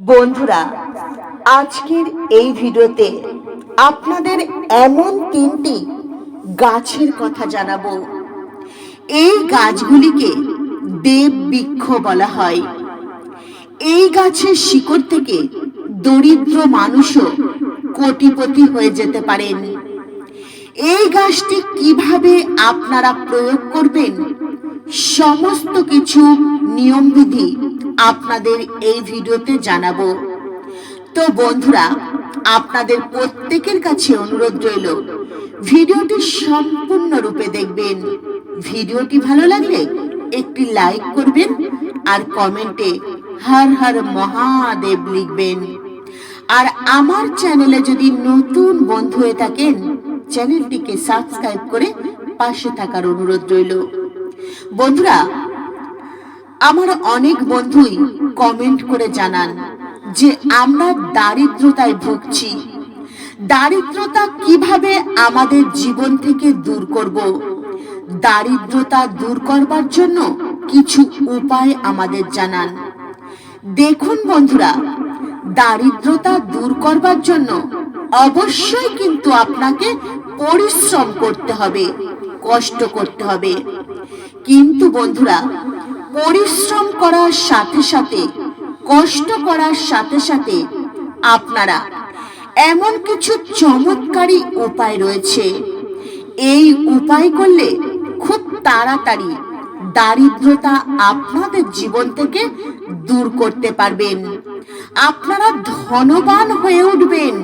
বন্ধুরা, আজকের এই ভিডিওতে আপনাদের এমন তিনটি গাছের কথা জানাব। এই গাছগুলিকে দেব বৃক্ষ বলা হয়। এই গাছের শিকড় থেকে দরিদ্র মানুষও কোটিপতি হয়ে যেতে পারেন। এই গাছটি কীভাবে আপনারা প্রয়োগ করবেন, সমস্ত কিছু নিয়মবিধি আপনাদের এই ভিডিওতে জানাব। তো বন্ধুরা, আপনাদের প্রত্যেকের কাছে অনুরোধ রইল, ভিডিওটি সম্পূর্ণরূপে দেখবেন। ভিডিওটি ভালো লাগলে একটি লাইক করবেন আর কমেন্টে হর হর মহাদেব লিখবেন। আর আমার চ্যানেলে যদি নতুন বন্ধু হয়ে থাকেন, চ্যানেলটিকে সাবস্ক্রাইব করে পাশে থাকার অনুরোধ রইল। বন্ধুরা আমার অনেক বন্ধুই কমেন্ট করে জানান যে আমরা দারিদ্রতায় ভুগছি। দারিদ্রতা কীভাবে আমাদের জীবন থেকে দূর করব? দারিদ্রতা দূর করবার জন্য কিছু উপায় আমাদের জানান। দেখুন বন্ধুরা, দারিদ্রতা দূর করবার জন্য অবশ্যই কিন্তু আপনাকে পরিশ্রম করতে হবে, কষ্ট করতে হবে। কিন্তু বন্ধুরা পরিশ্রম করার সাথে সাথে, কষ্ট করার সাথে সাথে আপনারা এমন কিছু চমৎকারী উপায় রয়েছে। এই উপায় করলে খুব তাড়াতাড়ি দারিদ্রতা আপনাদের জীবন থেকে দূর করতে পারবেন। আপনারা ধনবান হয়ে উঠবেন।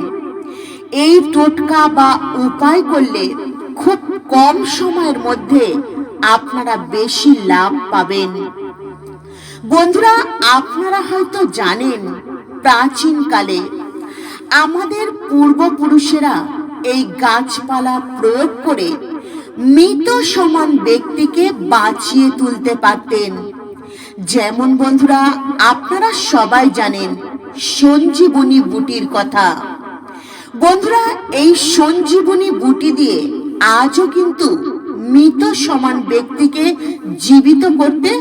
এই টোটকা বা উপায় করলে খুব কম সময়ের মধ্যে আপনারা বেশি লাভ পাবেন। বন্ধুরা, আপনারা হয়তো জানেন, প্রাচীনকালে আমাদের পূর্বপুরুষেরা এই গাছপালা প্রয়োগ করে মৃত সমান ব্যক্তিকে বাঁচিয়ে তুলতে পারতেন। যেমন বন্ধুরা, আপনারা সবাই জানেন সঞ্জীবনী বুটির কথা। বন্ধুরা, এই সঞ্জীবনী বুটি দিয়ে আজও কিন্তু মৃত সমান ব্যক্তিকে জীবিত করতে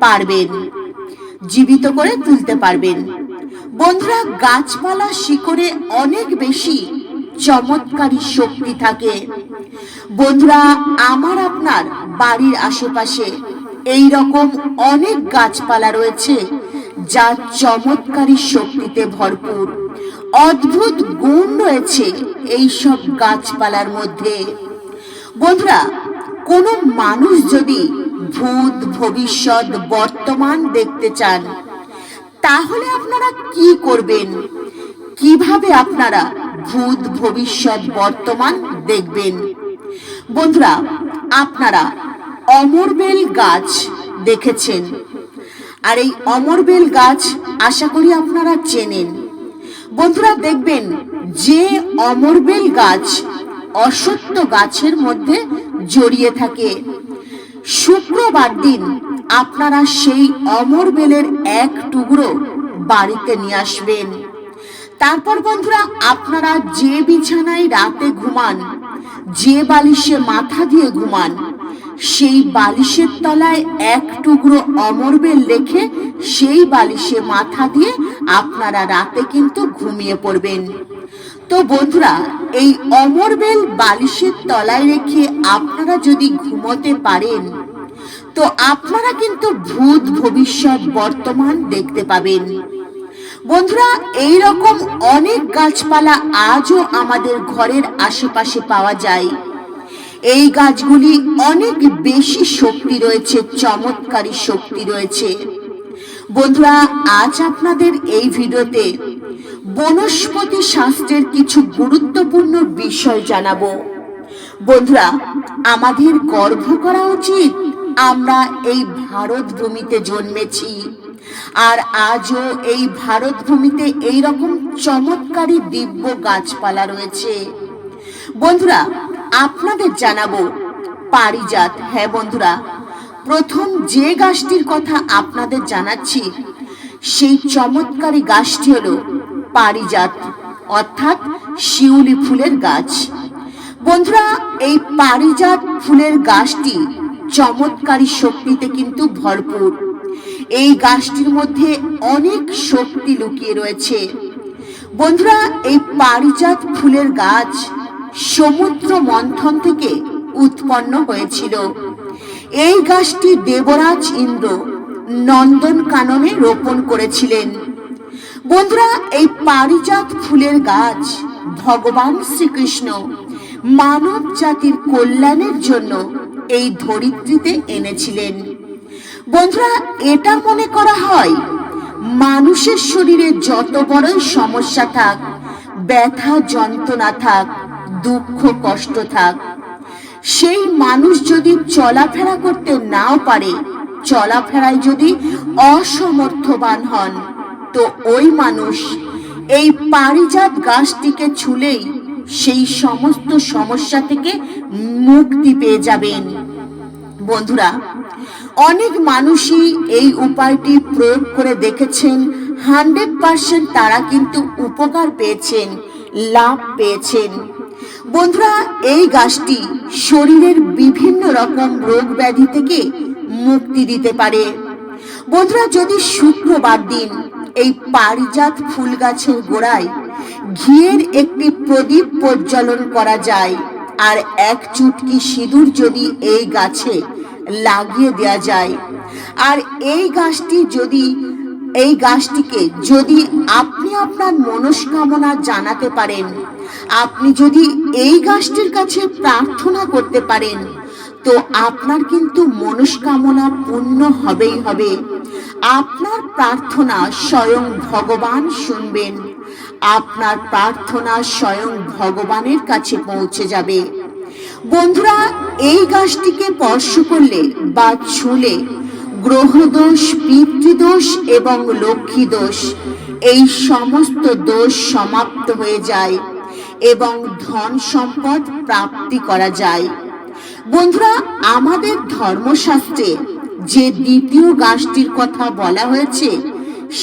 পারবেন, জীবিত করে তুলতে পারবেন। বন্ধুরা, গাছপালা শিকড়ে অনেক বেশি চমৎকারী শক্তি থাকে। বন্ধুরা, আমার আপনার বাড়ির আশেপাশে এই রকম অনেক গাছপালা রয়েছে, যা চমৎকারী শক্তিতে ভরপুর। অদ্ভুত গুণ রয়েছে এই সব গাছপালার মধ্যে। বন্ধুরা কোনো মানুষ যদি ভূত, ভবিষ্যৎ, বর্তমান দেখতে চান, তাহলে আপনারা কি করবেন? কীভাবে আপনারা ভূত, ভবিষ্যৎ, বর্তমান দেখবেন? বন্ধুরা, আপনারা অমরবেল গাছ দেখেছেন। আর এই অমরবেল গাছ আশা করি আপনারা চেনেন। বন্ধুরা, দেখবেন যে অমরবেল গাছ অসত্য গাছের মধ্যে জড়িয়ে থাকে। শুক্রবার দিন আপনারা সেই অমর বেলের এক টুকরো বাড়িতে নিয়ে আসবেন। তারপর বন্ধুরা, আপনারা যে বিছানায় রাতে ঘুমান, যে বালিশে মাথা দিয়ে ঘুমান, সেই বালিশের তলায় এক টুকরো অমরবেল রেখে সেই বালিশে মাথা দিয়ে আপনারা রাতে কিন্তু ঘুমিয়ে পড়বেন। তো বন্ধুরা, এই অমরবেল বালিশের তলায় রেখে আপনারা যদি ঘুমোতে পারেন, তো আপনারা কিন্তু ভূত ভবিষ্যৎ বর্তমান দেখতে পাবেন। বন্ধুরা এই রকম অনেক গাছপালা আজও আমাদের ঘরের আশেপাশে পাওয়া যায়। এই গাছগুলি অনেক বেশি শক্তি রয়েছে, চমৎকারী শক্তি রয়েছে। বন্ধুরা, আজ আপনাদের এই ভিডিওতে বনস্পতি শাস্ত্রের কিছু গুরুত্বপূর্ণ বিষয় জানাব। বন্ধুরা, আমাদের গর্ব করা উচিত আমরা এই ভারত ভূমিতে জন্মেছি। আর আজও এই ভারত ভূমিতে এই রকম চমৎকারী দিব্য গাছপালা রয়েছে। বন্ধুরা, আপনাদের জানাব, পারিজাত হ্যাঁ বন্ধুরা, প্রথম যে গাছটির কথা আপনাদের জানাচ্ছি, সেই চমৎকারী গাছটি হলো পারিজাত, অর্থাৎ শিউলি ফুলের গাছ। বন্ধুরা, এই পারিজাত ফুলের গাছটি চমৎকারী শক্তিতে কিন্তু ভরপুর। এই গাছটির মধ্যে অনেক শক্তি লুকিয়ে রয়েছে। বন্ধুরা, এই পারিজাত ফুলের গাছ সমুদ্র মন্থন থেকে উৎপন্ন হয়েছিল। এই গাছটি দেবরাজ ইন্দ্র নন্দন কাননে রোপণ করেছিলেন। বন্ধুরা, এই পারিজাত ফুলের গাছ ভগবান শ্রীকৃষ্ণ। মানব জাতির কল্যাণের জন্য এই ধরিত্রীতে এনেছিলেন। বন্ধুরা, এটা মনে করা হয়, মানুষের শরীরে যত বড়ই সমস্যা থাক, ব্যথা, যন্ত্রণা থাক, দুঃখ, কষ্ট থাক, সেই মানুষ যদি চলাফেরা করতে নাও পারে, চলাফেরায় যদি অসমর্থবান হন তো ওই মানুষ এই পারিজাত গাছটিকে ছুলেই সেই সমস্ত সমস্যা থেকে মুক্তি পেয়ে যাবেন। বন্ধুরা, অনেক মানুষই এই উপায়টি প্রয়োগ করে দেখেছেন। হান্ড্রেড পার্সেন্ট তারা কিন্তু উপকার পেয়েছেন, লাভ পেয়েছেন। বন্ধুরা, এই গাছটি শরীরের বিভিন্ন রকম রোগ ব্যাধি থেকে মুক্তি দিতে পারে। বন্ধুরা, যদি শুক্রবার দিন এই পারিজাত ফুল গাছের গোড়ায় ঘিয়ের একটি প্রদীপ প্রজ্বলন করা যায়। আর এক চুটকি সিঁদুর যদি এই গাছে লাগিয়ে দেওয়া যায়। আর এই গাছটি যদি, এই গাছটিকে যদি আপনি আপনার মনস্কামনা জানাতে পারেন, আপনি যদি এই গাছটির কাছে প্রার্থনা করতে পারেন, তো আপনার কিন্তু মনস্কামনা পূর্ণ হবেই হবে। আপনার প্রার্থনা স্বয়ং ভগবান শুনবেন। আপনার প্রার্থনা স্বয়ং ভগবানের কাছে পৌঁছে যাবে। বন্ধুরা, এই গাছটিকে স্পর্শ করলে বা ছুলে গ্রহদোষ, পিতৃদোষ এবং লক্ষ্মী দোষ এই সমস্ত দোষ সমাপ্ত হয়ে যায় এবং ধন সম্পদ প্রাপ্তি করা যায়। বন্ধুরা, আমাদের ধর্মশাস্ত্রে যে দ্বিতীয় গাছটির কথা বলা হয়েছে,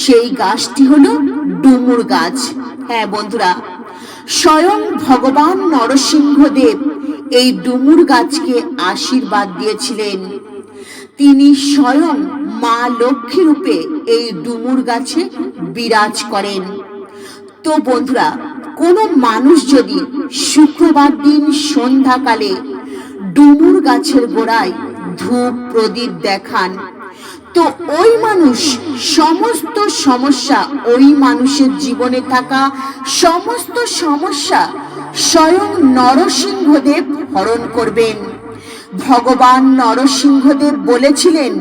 সেই গাছটি হলো ডুমুর গাছ। হ্যাঁ বন্ধুরা, স্বয়ং ভগবান নরসিংহদেব এই ডুমুর গাছকে আশীর্বাদ দিয়েছিলেন। তিনি স্বয়ং মা লক্ষ্মী রূপে এই ডুমুর গাছে বিরাজ করেন। তো বন্ধুরা, কোনো মানুষ যদি শুক্রবার দিন সন্ধ্যাকালে ডুমুর গাছের গোড়ায় ধূপ প্রদীপ দেখান। তো ওই মানুষ, সমস্ত সমস্যা ওই মানুষের জীবনে থাকা, সমস্ত সমস্যা স্বয়ং নরসিংহদেব হরণ করবেন। ভগবান নরসিংহদেব বলেছিলেন,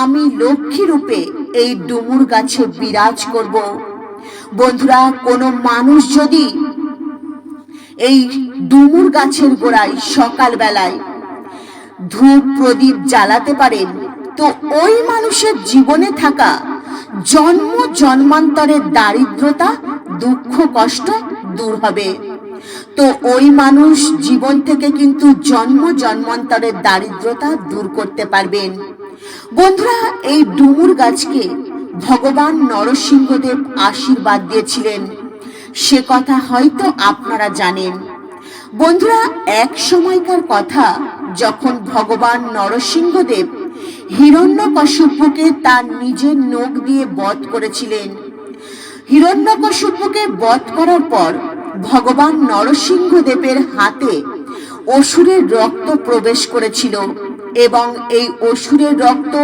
আমি লক্ষ্মী রূপে এই ডুমুর গাছে বিরাজ করব। বন্ধুরা, কোনো মানুষ যদি এই ডুমুর গাছের গোড়ায় সকাল বেলায় ধূপ প্রদীপ জ্বালাতে পারেন। তো ওই মানুষের জীবনে থাকা জন্ম জন্মান্তরের দারিদ্রতা, দুঃখ, কষ্ট দূর হবে। তো ওই মানুষ জীবন থেকে কিন্তু জন্ম জন্মান্তরের দারিদ্রতা দূর করতে পারবেন। বন্ধুরা, এই ডুমুর গাছকে ভগবান নরসিংহদেব আশীর্বাদ দিয়েছিলেন। সে কথা হয়তো আপনারা জানেন। বন্ধুরা, এক সময়কার কথা যখন ভগবান নরসিংহদেব হিরণ্যকশ্যপুকে তার নিজের নখ দিয়ে বধ করেছিলেন, হিরণ্যকশ্যপুকে বধ করার পর ভগবান নরসিংহদেবের হাতে অসুরের রক্ত প্রবেশ করেছিল এবং এই অসুরের রক্ত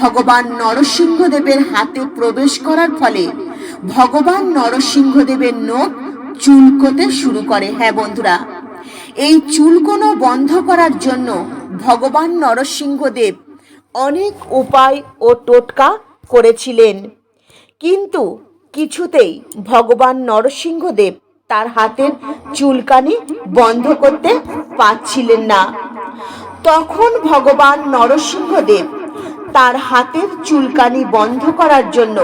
ভগবান নরসিংহদেবের হাতে প্রবেশ করার ফলে ভগবান নরসিংহদেবের নখ চুলকোতে শুরু করে। হ্যাঁ বন্ধুরা এই চুলকোনো বন্ধ করার জন্য ভগবান নরসিংহদেব অনেক উপায় ও টোটকা করেছিলেন। কিন্তু কিছুতেই ভগবান নরসিংহদেব তার হাতের চুলকানি বন্ধ করতে পারছিলেন না। তখন ভগবান নরসিংহদেব তার হাতের চুলকানি বন্ধ করার জন্য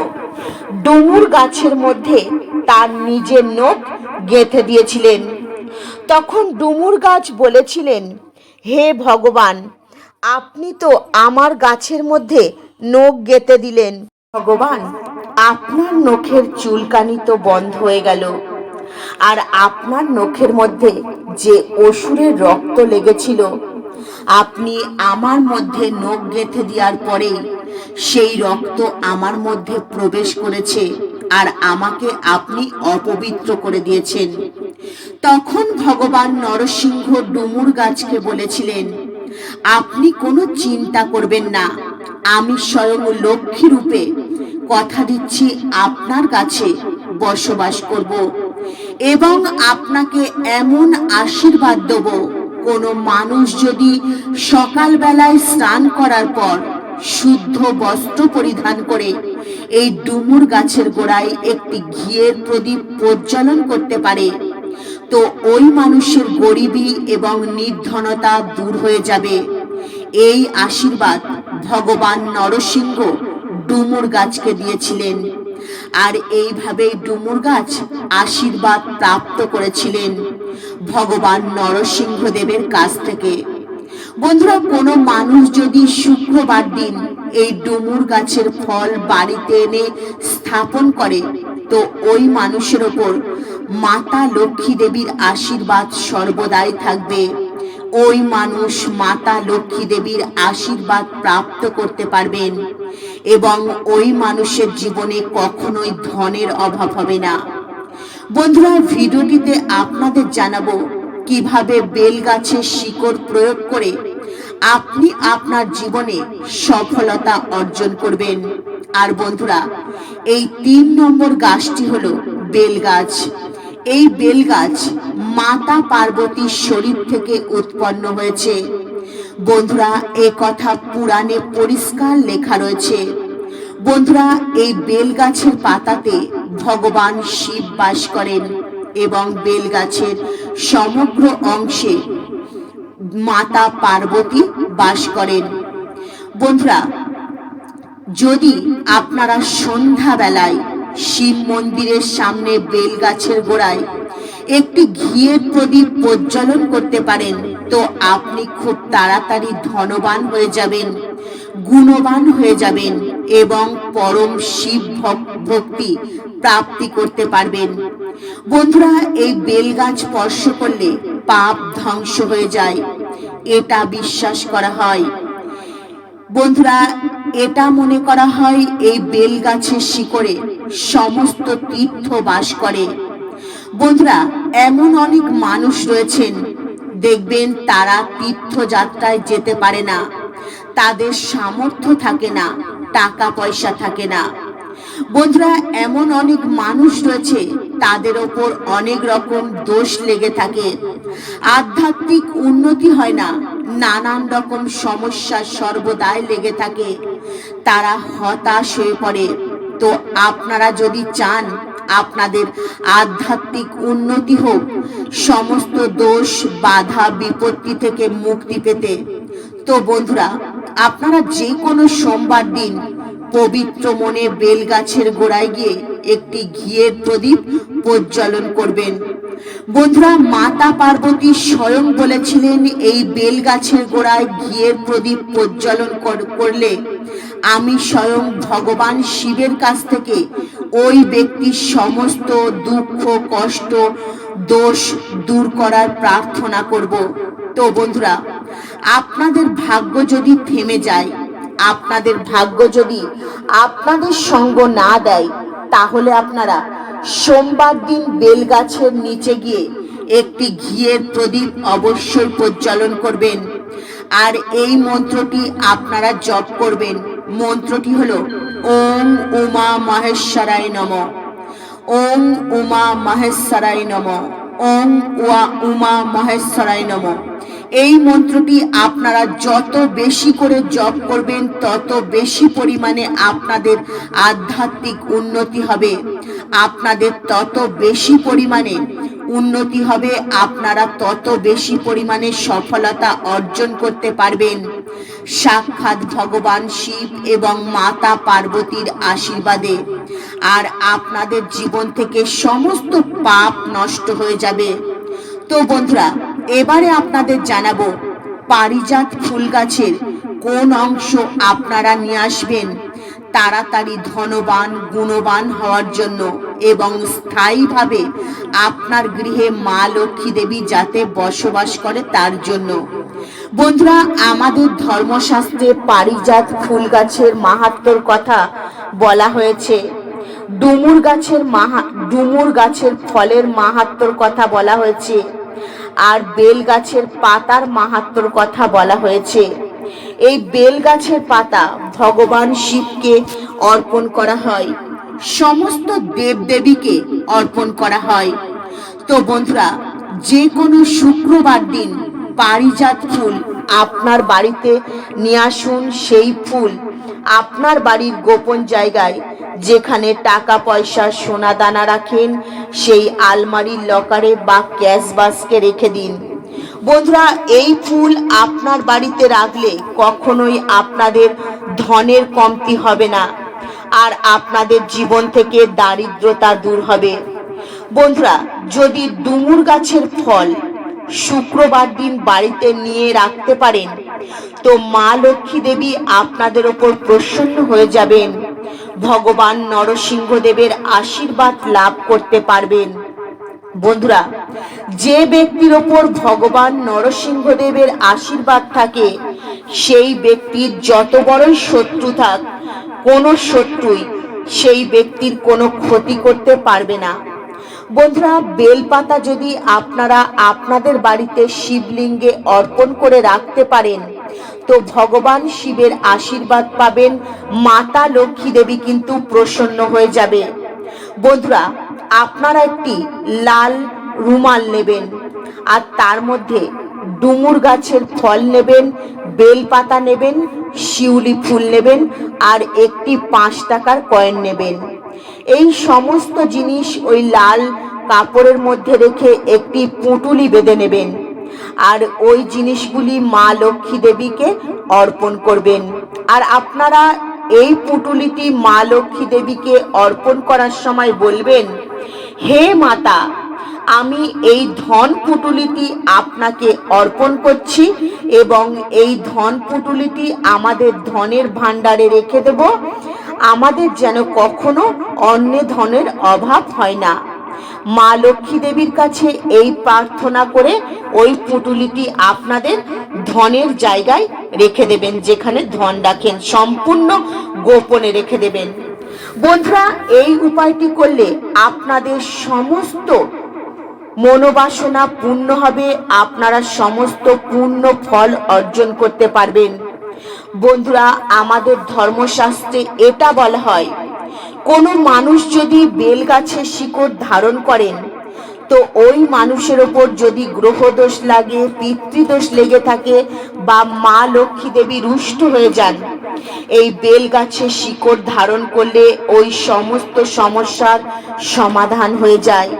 ডুমুর গাছের মধ্যে তার নিজের নখ গেঁথে দিয়েছিলেন। তখন ডুমুর গাছ বলেছিলেন, হে ভগবান, আপনি তো আমার গাছের মধ্যে নখ গেঁথে দিলেন। ভগবান, আপনার নখের চুলকানি তো বন্ধ হয়ে গেল। আর আপনার নখের মধ্যে যে অসুরের রক্ত লেগেছিল, আপনি আমার মধ্যে নখ গেঁথে দেওয়ার পরে সেই রক্ত আমার মধ্যে প্রবেশ করেছে। আর আমাকে আপনি অপবিত্র করে দিয়েছেন। তখন ভগবান নরসিংহ ডুমুর গাছকে বলেছিলেন, আপনি কোনো চিন্তা করবেন না, আমি স্বয়ং লক্ষ্মী রূপে কথা দিচ্ছি আপনার কাছে, বসবাস করব এবং আপনাকে এমন আশীর্বাদ দেব, কোনো মানুষ যদি সকালবেলায় স্নান করার পর শুদ্ধ বস্ত্র পরিধান করে এই ডুমুর গাছের গোড়ায় একটি ঘিয়ের প্রদীপ প্রজ্বলন করতে পারে। তো ওই মানুষের গরিবী এবং নির্ধনতা দূর হয়ে যাবে। এই আশীর্বাদ ভগবান নরসিংহ ডুমুর গাছকে দিয়েছিলেন। আর এইভাবেই ডুমুর গাছ আশীর্বাদ প্রাপ্ত করেছিলেন ভগবান নরসিংহ দেবের কাছ থেকে। বন্ধুরা, কোনো মানুষ যদি শুক্রবার দিন এই ডুমুর গাছের ফল বাড়িতে এনে স্থাপন করে, তো ওই মানুষের ওপর মাতা লক্ষ্মী দেবীর আশীর্বাদ সর্বদাই থাকবে। ওই মানুষ মাতা লক্ষ্মী দেবীর আশীর্বাদ প্রাপ্ত করতে পারবেন এবং ওই মানুষের জীবনে কখনোই ধনের অভাব হবে না। বন্ধুরা, ভিডিওটিতে আপনাদের জানাব কীভাবে বেল গাছের শিকড় প্রয়োগ করে আপনি আপনার জীবনে সফলতা অর্জন করবেন। আর বন্ধুরা, এই তিন নম্বর গাছটি হলো বেল গাছ এই বেল গাছ মাতা পার্বতীর শরীর থেকে উৎপন্ন হয়েছে। বন্ধুরা, এ কথা পুরাণে পরিষ্কার লেখা রয়েছে। বন্ধুরা, এই বেল গাছের পাতাতে ভগবান শিব বাস করেন এবং বেল গাছের সমগ্র অংশে মাতা পার্বতী বাস করেন। বন্ধুরা, যদি আপনারা সন্ধ্যাবেলায় শিব মন্দিরের সামনে বেল গাছের গোড়ায় একটি ঘিয়ের প্রদীপ প্রজ্বলন করতে পারেন, তো আপনি খুব তাড়াতাড়ি ধনবান হয়ে যাবেন, গুণবান হয়ে যাবেন এবং পরম শিব ভক্তি প্রাপ্তি করতে পারবেন। বন্ধুরা, এই বেল গাছ স্পর্শ করলে পাপ ধ্বংস হয়ে যায়। এটা বিশ্বাস করা হয়। বন্ধুরা, এটা মনে করা হয় এই বেল গাছের শিকড়ে সমস্ত তীর্থ বাস করে। বন্ধুরা, এমন অনেক মানুষ রয়েছেন, দেখবেন তারা তীর্থযাত্রায় যেতে পারে না। তাদের সামর্থ্য থাকে না, টাকা পয়সা থাকে না। বন্ধুরা, এমন অনেক মানুষ রয়েছে, তাদের ওপর অনেক রকম দোষ লেগে থাকে। আধ্যাত্মিক উন্নতি হয় না, নানান রকম সমস্যা সর্বদাই লেগে থাকে। তারা হতাশ হয়ে পড়ে। তো আপনারা যদি চান, আপনাদের আধ্যাত্মিক উন্নতি হোক, সমস্ত দোষ, বাধা, বিপত্তি থেকে মুক্তি পেতে। তো বন্ধুরা, আপনারা যে কোনো সোমবার দিন পবিত্র মনে বেলগাছের গোড়ায় গিয়ে একটি ঘিয়ের প্রদীপ প্রজ্বলন করবেন। বন্ধুরা, মাতা পার্বতী স্বয়ং বলেছিলেন, এই বেলগাছের গোড়ায় ঘিয়ের প্রদীপ প্রজ্বলন কর- করলে আমি স্বয়ং ভগবান শিবের কাছ থেকে ওই ব্যক্তির সমস্ত দুঃখ, কষ্ট, দোষ দূর করার প্রার্থনা করব। তো বন্ধুরা, আপনাদের ভাগ্য যদি থেমে যায় আপনাদের ভাগ্য যদি আপনাদের সঙ্গ না দেয়, তাহলে আপনারা সোমবার দিন বেলগাছের নিচে গিয়ে একটি ঘিয়ের প্রদীপ অবশ্যই প্রজ্বলন করবেন। আর এই মন্ত্রটি আপনারা জপ করবেন। মন্ত্রটি হলো, ওম উমা মহেশ্বরায় নম। ওম উমা মহেশ্বরায় নম। ওম উয়া উমা মহেশ্বরায় নম। এই মন্ত্রটি আপনারা যত বেশি করে জপ করবেন, তত বেশি পরিমাণে আপনাদের আধ্যাত্মিক উন্নতি হবে। আপনাদের তত বেশি পরিমাণে উন্নতি হবে, আপনারা তত বেশি পরিমাণে সফলতা অর্জন করতে পারবেন। সাক্ষাৎ ভগবান শিব এবং মাতা পার্বতীর আশীর্বাদে। আর আপনাদের জীবন থেকে সমস্ত পাপ নষ্ট হয়ে যাবে। তো বন্ধুরা এবারে আপনাদের জানাব, পারিজাত ফুল গাছের কোন অংশ আপনারা নিয়ে আসবেন। তাড়াতাড়ি ধনবান, গুণবান হওয়ার জন্য এবং স্থায়ীভাবে আপনার গৃহে মা লক্ষ্মী দেবী যাতে বসবাস করে তার জন্য। বন্ধুরা, আমাদের ধর্মশাস্ত্রে পারিজাত ফুল গাছের মাহাত্মর কথা বলা হয়েছে। ডুমুর গাছের মাহা, ডুমুর গাছের ফলের মাহাত্মর কথা বলা হয়েছে। আর বেল গাছের পাতার মাহাত্মর কথা বলা হয়েছে। এই বেল গাছের পাতা ভগবান শিবকে অর্পণ করা হয়। সমস্ত দেবদেবীকে অর্পণ করা হয়। তো বন্ধুরা, যে কোনো শুক্রবার দিন পারিজাত ফুল আপনার বাড়িতে নিয়ে আসুন সেই ফুল। আপনার বাড়ির গোপন জায়গায় যেখানে টাকা, পয়সা, সোনা, দানা রাখেন, সেই আলমারির লকারে বা ক্যাশ বাস্কে রেখে দিন। বন্ধুরা, এই ফুল আপনার বাড়িতে রাখলে কখনোই আপনাদের ধনের কমতি হবে না আর আপনাদের জীবন থেকে দারিদ্রতা দূর হবে। বন্ধুরা, যদি ডুমুর গাছের ফল শুক্রবার দিন বাড়িতে নিয়ে রাখতে পারেন। তো মা লক্ষ্মী দেবী আপনাদের ওপর প্রসন্ন হয়ে যাবেন। ভগবান নরসিংহদেবের আশীর্বাদ লাভ করতে পারবেন। বন্ধুরা, যে ব্যক্তির ওপর ভগবান নরসিংহদেবের আশীর্বাদ থাকে, সেই ব্যক্তির যত বড়ই শত্রু থাক, কোনো শত্রুই সেই ব্যক্তির কোনো ক্ষতি করতে পারবে না। বন্ধুরা, বেলপাতা যদি আপনারা আপনাদের বাড়িতে শিবলিঙ্গে অর্পণ করে রাখতে পারেন, তো ভগবান শিবের আশীর্বাদ পাবেন, মাতা লক্ষ্মী দেবী কিন্তু প্রসন্ন হয়ে যাবে। বন্ধুরা, আপনারা একটি লাল রুমাল নেবেন আর তার মধ্যে ডুমুর গাছের ফল নেবেন, বেলপাতা নেবেন, শিউলি ফুল নেবেন আর একটি পাঁচ টাকার কয়েন নেবেন। এই সমস্ত জিনিস ওই লাল কাপড়ের মধ্যে রেখে একটি পুঁটুলি বেঁধে নেবেন। আর ওই জিনিসগুলি মা লক্ষ্মী দেবীকে অর্পণ করবেন। আর আপনারা এই পুঁটুলিটি মা লক্ষ্মী দেবীকে অর্পণ করার সময় বলবেন, হে মাতা, আমি এই ধন পুটুলিটি আপনাকে অর্পণ করছি এবং এই ধন পুটুলিটি আমাদের ধনের ভাণ্ডারে রেখে দেব। আমাদের যেন কখনো অন্য ধনের অভাব হয় না। মা লক্ষ্মী দেবীর কাছে এই প্রার্থনা করে ওই পুটুলিটি আপনাদের ধনের জায়গায় রেখে দেবেন, যেখানে ধন রাখেন, সম্পূর্ণ গোপনে রেখে দেবেন। বন্ধুরা, এই উপায়টি করলে আপনাদের সমস্ত মনোবাসনা পূর্ণ হবে, আপনারা সমস্ত পূর্ণ ফল অর্জন করতে পারবেন। বন্ধুরা, আমাদের ধর্মশাস্ত্রে এটা বলা হয়, কোনো মানুষ যদি বেল গাছের শিকড় ধারণ করেন, তো ওই মানুষের ওপর যদি গ্রহদোষ লাগে, পিতৃদোষ লেগে থাকে বা মা লক্ষ্মী দেবী রুষ্ট হয়ে যান, এই বেল গাছের শিকড় ধারণ করলে ওই সমস্ত সমস্যার সমাধান হয়ে যায়।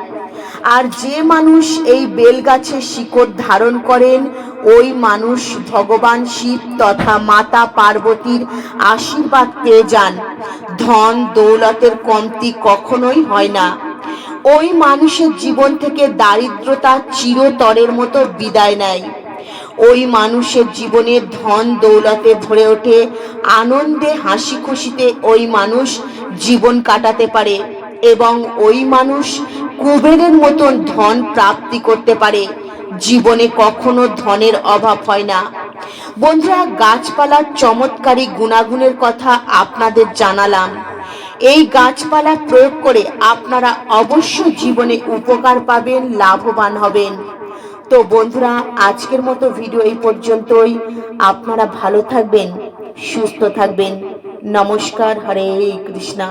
আর যে মানুষ এই বেল গাছের শিকড় ধারণ করেন ওই মানুষ ভগবান শিব তথা মাতা পার্বতীর আশীর্বাদ পেয়ে যান। ধন দৌলতের কমতি কখনোই হয় না। ওই মানুষের জীবন থেকে দারিদ্রতা চিরতরের মতো বিদায় নেয়। ওই মানুষের জীবনে ধন দৌলতে ভরে ওঠে, আনন্দে হাসি খুশিতে ওই মানুষ জীবন কাটাতে পারে এবং ওই মানুষ কুবেরের মতন ধন প্রাপ্তি করতে পারে। জীবনে কখনো ধনের অভাব হয় না। বন্ধুরা, গাছপালার চমৎকারী গুণাগুণের কথা আপনাদের জানালাম। এই গাছপালা প্রয়োগ করে আপনারা অবশ্য জীবনে উপকার পাবেন, লাভবান হবেন। তো বন্ধুরা, আজকের মতো ভিডিও এই পর্যন্তই। আপনারা ভালো থাকবেন, সুস্থ থাকবেন। নমস্কার, হরে কৃষ্ণা।